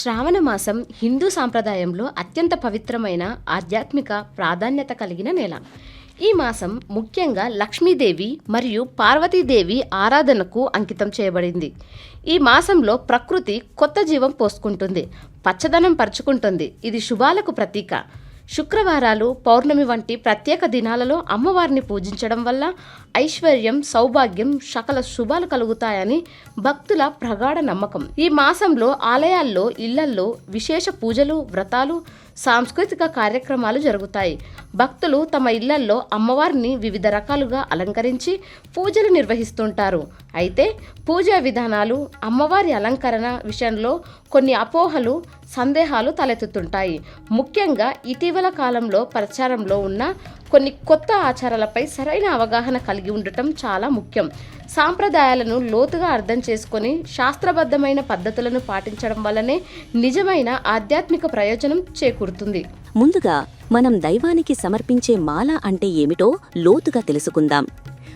శ్రావణ మాసం హిందూ సాంప్రదాయంలో అత్యంత పవిత్రమైన ఆధ్యాత్మిక ప్రాధాన్యత కలిగిన నెల. ఈ మాసం ముఖ్యంగా లక్ష్మీదేవి మరియు పార్వతీదేవి ఆరాధనకు అంకితం చేయబడింది. ఈ మాసంలో ప్రకృతి కొత్త జీవం పోసుకుంటుంది పచ్చదనం పరుచుకుంటుంది. ఇది శుభాలకు ప్రతీక. శుక్రవారాలు పౌర్ణమి వంటి ప్రత్యేక దినాలలో అమ్మవారిని పూజించడం వల్ల ఐశ్వర్యం సౌభాగ్యం సకల శుభాలు కలుగుతాయని భక్తుల ప్రగాఢ నమ్మకం. ఈ మాసంలో ఆలయాల్లో ఇళ్ళల్లో విశేష పూజలు వ్రతాలు సాంస్కృతిక కార్యక్రమాలు జరుగుతాయి. భక్తులు తమ ఇళ్ళల్లో అమ్మవారిని వివిధ రకాలుగా అలంకరించి పూజలు నిర్వహిస్తుంటారు. అయితే పూజా విధానాలు అమ్మవారి అలంకరణ విషయంలో కొన్ని అపోహలు సందేహాలు తలెత్తుతుంటాయి. ముఖ్యంగా ఇటీవల కాలంలో ప్రచారంలో ఉన్న కొన్ని కొత్త ఆచారాలపై సరైన అవగాహన కలిగి ఉండటం చాలా ముఖ్యం. సాంప్రదాయాలను లోతుగా అర్థం చేసుకొని శాస్త్రబద్ధమైన పద్ధతులను పాటించడం వల్లనే నిజమైన ఆధ్యాత్మిక ప్రయోజనం చేకూరుతుంది. ముందుగా మనం దైవానికి సమర్పించే మాల అంటే ఏమిటో లోతుగా తెలుసుకుందాం.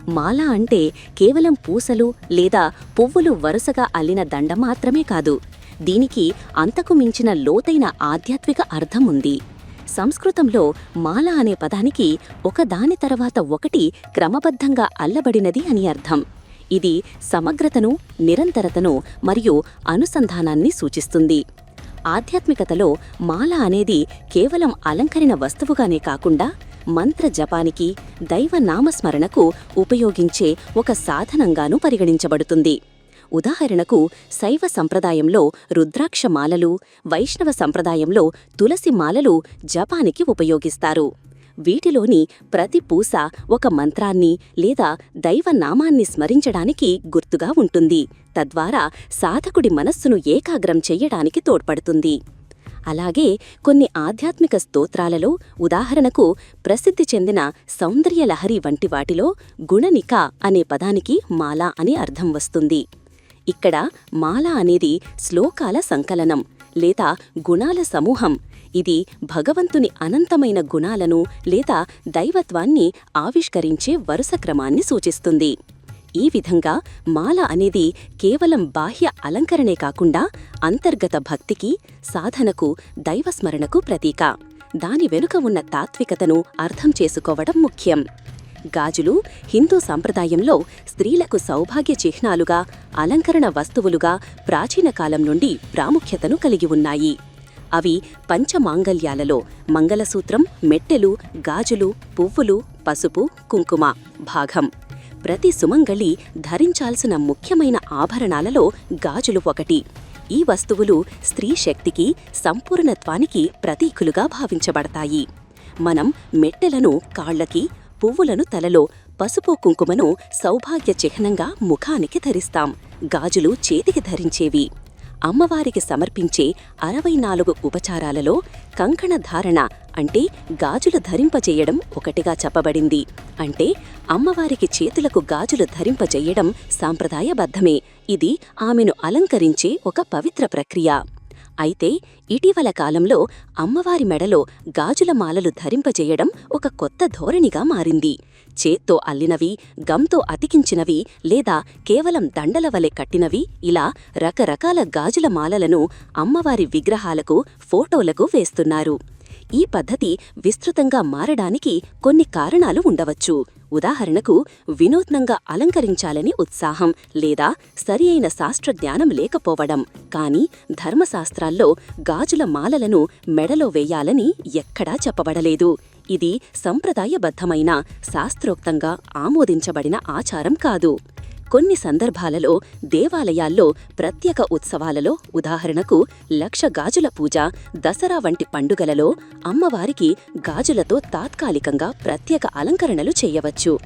మాల అంటే కేవలం పూసలు లేదా పువ్వులు వరుసగా అల్లిన దండ మాత్రమే కాదు. దీనికి అంతకు మించిన లోతైన ఆధ్యాత్మిక అర్థం ఉంది సంస్కృతంలో మాల అనే పదానికి ఒకదాని తర్వాత ఒకటి క్రమబద్ధంగా అల్లబడినది అని అర్థం. ఇది సమగ్రతను నిరంతరతను మరియు అనుసంధానాన్ని సూచిస్తుంది. ఆధ్యాత్మికతలో మాల అనేది కేవలం అలంకరణ వస్తువుగానే కాకుండా మంత్ర జపానికి దైవ నామస్మరణకు ఉపయోగించే ఒక సాధనంగానూ పరిగణించబడుతుంది. ఉదాహరణకు శైవ సంప్రదాయంలో రుద్రాక్ష మాలలు వైష్ణవ సంప్రదాయంలో తులసి మాలలు జపానికి ఉపయోగిస్తారు. వీటిలోని ప్రతి పూస ఒక మంత్రాన్ని లేదా దైవనామాన్ని స్మరించడానికి గుర్తుగా ఉంటుంది. తద్వారా సాధకుడి మనస్సును ఏకాగ్రం చెయ్యడానికి తోడ్పడుతుంది. అలాగే కొన్ని ఆధ్యాత్మిక స్తోత్రాలలో ఉదాహరణకు ప్రసిద్ధి చెందిన సౌందర్యలహరి వంటి వాటిలో గుణనిక అనే పదానికి మాల అని అర్థం వస్తుంది. ఇక్కడ మాల అనేది శ్లోకాల సంకలనం లేదా గుణాల సమూహం. ఇది భగవంతుని అనంతమైన గుణాలను లేదా దైవత్వాన్ని ఆవిష్కరించే వరుస క్రమాన్ని సూచిస్తుంది. ఈ విధంగా మాల అనేది కేవలం బాహ్య అలంకరణే కాకుండా అంతర్గత భక్తికి సాధనకు దైవస్మరణకు ప్రతీక. దాని వెనుక ఉన్న తాత్వికతను అర్థం చేసుకోవడం ముఖ్యం. గాజులు హిందూ సంప్రదాయంలో స్త్రీలకు సౌభాగ్య చిహ్నాలుగా అలంకరణ వస్తువులుగా ప్రాచీన కాలం నుండి ప్రాముఖ్యతను కలిగి ఉన్నాయి. అవి పంచమాంగల్యాలలో మంగళసూత్రం మెట్టెలు గాజులు పువ్వులు పసుపు కుంకుమ భాగం. ప్రతి సుమంగళి ధరించాల్సిన ముఖ్యమైన ఆభరణాలలో గాజులు ఒకటి. ఈ వస్తువులు స్త్రీ శక్తికి సంపూర్ణత్వానికి ప్రతీకులుగా భావించబడతాయి. మనం మెట్టెలను కాళ్ళకి పువ్వులను తలలో పసుపు కుంకుమను సౌభాగ్య చిహ్నంగా ముఖానికి ధరిస్తాం. గాజులు చేతికి ధరించేవి. అమ్మవారికి సమర్పించే అరవై నాలుగు ఉపచారాలలో కంకణ ధారణ అంటే గాజులు ధరింపజేయడం ఒకటిగా చెప్పబడింది. అంటే అమ్మవారికి చేతులకు గాజులు ధరింపజేయడం సాంప్రదాయబద్ధమే. ఇది ఆమెను అలంకరించే ఒక పవిత్ర ప్రక్రియ. అయితే ఇటీవల కాలంలో అమ్మవారి మెడలో గాజుల మాలలు ధరింపజేయడం ఒక కొత్త ధోరణిగా మారింది. చేత్తో అల్లినవి గమ్తో అతికించినవి లేదా కేవలం దండల వలె కట్టినవి ఇలా రకరకాల గాజుల మాలలను అమ్మవారి విగ్రహాలకు ఫోటోలకు వేస్తున్నారు. ఈ పద్ధతి విస్తృతంగా మారడానికి కొన్ని కారణాలు ఉండవచ్చు. ఉదాహరణకు వినూత్నంగా అలంకరించాలని ఉత్సాహం లేదా సరి అయిన శాస్త్రజ్ఞానం లేకపోవడం. కాని ధర్మశాస్త్రాల్లో గాజుల మాలలను మెడలో వేయాలని ఎక్కడా చెప్పబడలేదు. ఇది సంప్రదాయబద్ధమైన శాస్త్రోక్తంగా ఆమోదించబడిన ఆచారం కాదు. కొన్ని సందర్భాలలో దేవాలయాల్లో ప్రత్యేక ఉత్సవాలలో ఉదాహరణకు లక్ష గాజుల పూజ దసరా వంటి పండుగలలో అమ్మవారికి గాజులతో తాత్కాలికంగా ప్రత్యేక అలంకరణలు చేయవచ్చు.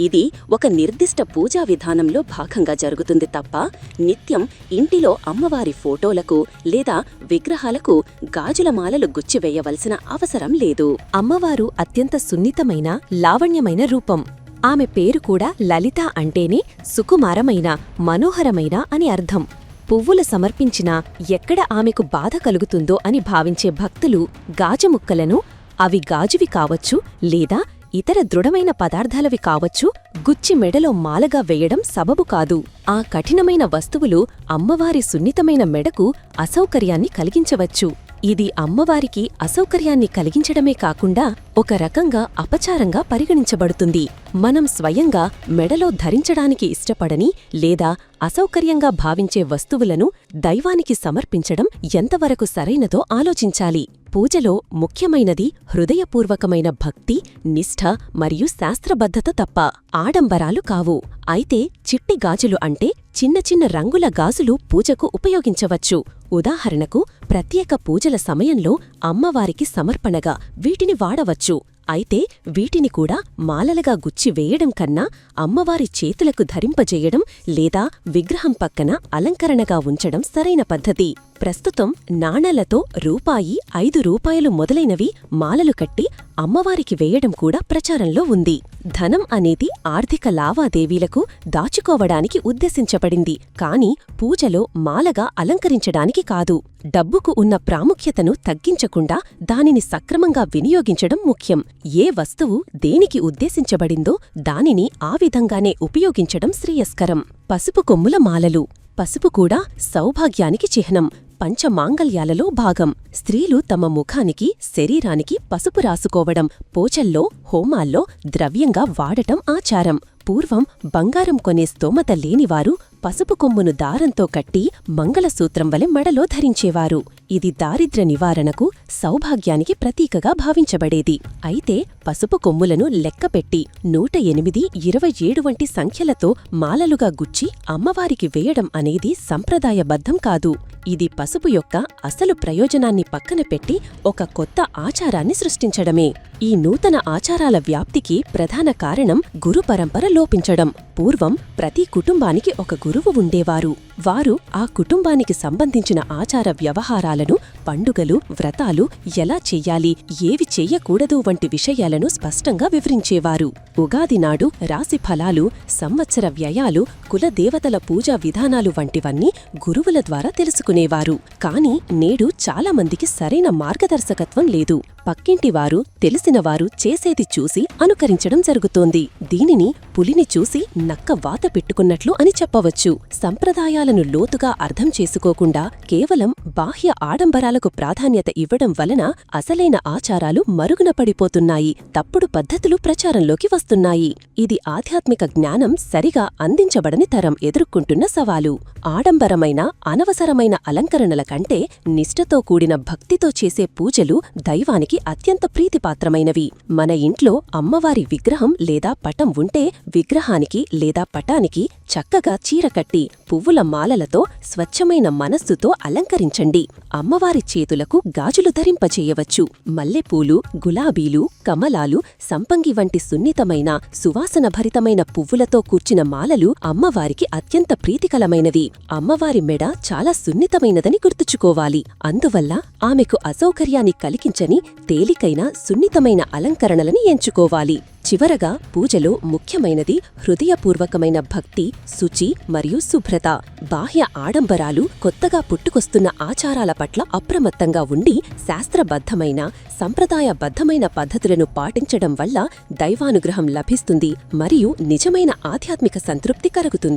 ఇది ఒక నిర్దిష్ట పూజా విధానంలో భాగంగా జరుగుతుంది తప్ప నిత్యం ఇంటిలో అమ్మవారి ఫోటోలకు లేదా విగ్రహాలకు గాజుల మాలలు గుచ్చివేయవలసిన అవసరం లేదు. అమ్మవారు అత్యంత సున్నితమైన లావణ్యమైన రూపం. ఆమె పేరు కూడా లలిత అంటేనే సుకుమారమైన మనోహరమైన అని అర్థం. పువ్వులు సమర్పించినా ఎక్కడ ఆమెకు బాధ కలుగుతుందో అని భావించే భక్తులు గాజుముక్కలను అవి గాజువి కావచ్చు లేదా ఇతర దృఢమైన పదార్థాలవి కావచ్చు గుచ్చి మెడలో మాలగా వేయడం సబబు కాదు. ఆ కఠినమైన వస్తువులు అమ్మవారి సున్నితమైన మెడకు అసౌకర్యాన్ని కలిగించవచ్చు. ఇది అమ్మవారికి అసౌకర్యాన్ని కలిగించడమే కాకుండా ఒక రకంగా అపచారంగా పరిగణించబడుతుంది. మనం స్వయంగా మెడలో ధరించడానికి ఇష్టపడని లేదా అసౌకర్యంగా భావించే వస్తువులను దైవానికి సమర్పించడం ఎంతవరకు సరైనదో ఆలోచించాలి. పూజలో ముఖ్యమైనది హృదయపూర్వకమైన భక్తి నిష్ఠ మరియు శాస్త్రబద్ధత తప్ప ఆడంబరాలు కావు. అయితే చిట్టి గాజులు అంటే చిన్న చిన్న రంగుల గాజులు పూజకు ఉపయోగించవచ్చు. ఉదాహరణకు ప్రత్యేక పూజల సమయంలో అమ్మవారికి సమర్పణగా వీటిని వాడవచ్చు. అయితే వీటిని కూడా మాలలుగా గుచ్చి వేయడం కన్నా అమ్మవారి చేతులకు ధరింపజేయడం లేదా విగ్రహం పక్కన అలంకరణగా ఉంచడం సరైన పద్ధతి. ప్రస్తుతం నాణాలతో రూపాయి ఐదు రూపాయలు మొదలైనవి మాలలు కట్టి అమ్మవారికి వేయడం కూడా ప్రచారంలో ఉంది. ధనం అనేది ఆర్థిక లావాదేవీలకు దాచుకోవడానికి ఉద్దేశించబడింది. కాని పూజలో మాలగా అలంకరించడానికి కాదు. డబ్బుకు ఉన్న ప్రాముఖ్యతను తగ్గించకుండా దానిని సక్రమంగా వినియోగించడం ముఖ్యం. ఏ వస్తువు దేనికి ఉద్దేశించబడిందో దానిని ఆ విధంగానే ఉపయోగించడం శ్రేయస్కరం. పసుపు కొమ్ముల మాలలు. పసుపు కూడా సౌభాగ్యానికి చిహ్నం. పంచమాంగల్యాలలో భాగం. స్త్రీలు తమ ముఖానికి శరీరానికి పసుపు రాసుకోవడం పోచల్లో హోమాల్లో ద్రవ్యంగా వాడటం ఆచారం. పూర్వం బంగారం కొనే స్తోమత లేనివారు పసుపు కొమ్మును దారంతో కట్టి మంగళసూత్రం వలె మడలో ధరించేవారు. ఇది దారిద్ర్య నివారణకు సౌభాగ్యానికి ప్రతీకగా భావించబడేది. అయితే పసుపు కొమ్ములను లెక్కపెట్టి నూట ఎనిమిది ఇరవై ఏడు వంటి సంఖ్యలతో మాలలుగా గుచ్చి అమ్మవారికి వేయడం అనేది సంప్రదాయబద్ధం కాదు. ఇది పసుపు యొక్క అసలు ప్రయోజనాన్ని పక్కన పెట్టి ఒక కొత్త ఆచారాన్ని సృష్టించడమే. ఈ నూతన ఆచారాల వ్యాప్తికి ప్రధాన కారణం గురు పరంపర లోపించడం. పూర్వం ప్రతి కుటుంబానికి ఒక గురువు ఉండేవారు. వారు ఆ కుటుంబానికి సంబంధించిన ఆచార వ్యవహారాలను పండుగలు వ్రతాలు ఎలా చెయ్యాలి ఏవి చెయ్యకూడదు వంటి విషయాలను స్పష్టంగా వివరించేవారు. ఉగాది నాడు రాశి ఫలాలు సంవత్సర వ్యయాలు కులదేవతల పూజా విధానాలు వంటివన్నీ గురువుల ద్వారా తెలుసుకునేవారు. కాని నేడు చాలామందికి సరైన మార్గదర్శకత్వం లేదు. పక్కింటివారు తెలిసినవారు చేసేది చూసి అనుకరించడం జరుగుతోంది. దీనిని పులిని చూసి నక్క వాత పెట్టుకున్నట్లు అని చెప్పవచ్చు. సంప్రదాయాలను లోతుగా అర్థం చేసుకోకుండా కేవలం బాహ్య ఆడంబరాలకు ప్రాధాన్యత ఇవ్వడం వలన అసలైన ఆచారాలు మరుగున పడిపోతున్నాయి. తప్పుడు పద్ధతులు ప్రచారంలోకి వస్తున్నాయి. ఇది ఆధ్యాత్మిక జ్ఞానం సరిగా అందించబడని తరం ఎదుర్కొంటున్న సవాలు. ఆడంబరమైన అనవసరమైన అలంకరణల కంటే నిష్ఠతో కూడిన భక్తితో చేసే పూజలు దైవానికి అత్యంత ప్రీతిపాత్రమైనవి. మన ఇంట్లో అమ్మవారి విగ్రహం లేదా పటం ఉంటే విగ్రహానికి లేదా పటానికి చక్కగా చీర కట్టి పువ్వుల మాలలతో స్వచ్ఛమైన మనస్సుతో అలంకరించండి. అమ్మవారి చేతులకు గాజులు ధరింపచేయవచ్చు మల్లెపూలు గులాబీలు కమలాలు సంపంగి వంటి సున్నితమైన సువాసనభరితమైన పువ్వులతో కూర్చిన మాలలు అమ్మవారికి అత్యంత ప్రీతికలమైనవి అమ్మవారి మెడ చాలా సున్నితమైనదని గుర్తుచుకోవాలి. అందువల్ల ఆమెకు అసౌకర్యాన్ని కలిగించని తేలికైన సున్నితమైన అలంకరణలని ఎంచుకోవాలి. చివరగా పూజలో ముఖ్యమైనది హృదయపూర్వకమైన భక్తి శుచి మరియు శుభ్రత. బాహ్య ఆడంబరాలు కొత్తగా పుట్టుకొస్తున్న ఆచారాల పట్ల అప్రమత్తంగా ఉండి శాస్త్రబద్ధమైన సంప్రదాయబద్ధమైన పద్ధతులను పాటించడం వల్ల దైవానుగ్రహం లభిస్తుంది మరియు నిజమైన ఆధ్యాత్మిక సంతృప్తి కలుగుతుంది.